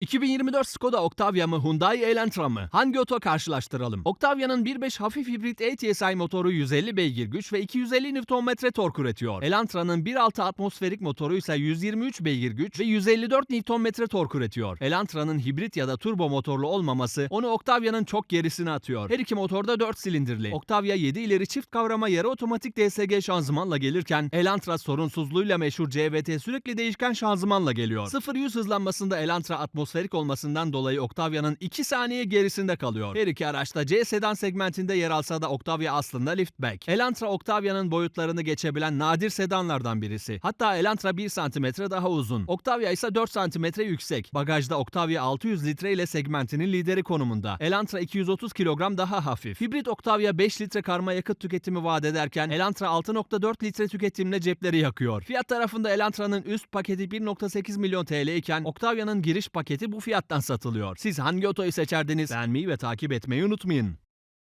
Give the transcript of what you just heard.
2024 Skoda Octavia mı Hyundai Elantra mı? Hangi oto karşılaştıralım? Octavia'nın 1.5 hafif hibrit ATSI motoru 150 beygir güç ve 250 Nm tork üretiyor. Elantra'nın 1.6 atmosferik motoru ise 123 beygir güç ve 154 Nm tork üretiyor. Elantra'nın hibrit ya da turbo motorlu olmaması onu Octavia'nın çok gerisine atıyor. Her iki motor da 4 silindirli. Octavia 7 ileri çift kavrama yarı otomatik DSG şanzımanla gelirken Elantra sorunsuzluğuyla meşhur CVT sürekli değişken şanzımanla geliyor. 0-100 hızlanmasında Elantra atmosferik olmasından dolayı Octavia'nın 2 saniye gerisinde kalıyor. Her iki araçta C sedan segmentinde yer alsa da Octavia aslında liftback. Elantra Octavia'nın boyutlarını geçebilen nadir sedanlardan birisi. Hatta Elantra 1 cm daha uzun. Octavia ise 4 cm yüksek. Bagajda Octavia 600 litre ile segmentinin lideri konumunda. Elantra 230 kilogram daha hafif. Hibrit Octavia 5 litre karma yakıt tüketimi vaat ederken Elantra 6.4 litre tüketimle cepleri yakıyor. Fiyat tarafında Elantra'nın üst paketi 1.8 milyon TL iken Octavia'nın giriş paketi bu fiyattan satılıyor. Siz hangi otoyu seçerdiniz? Beğenmeyi ve takip etmeyi unutmayın.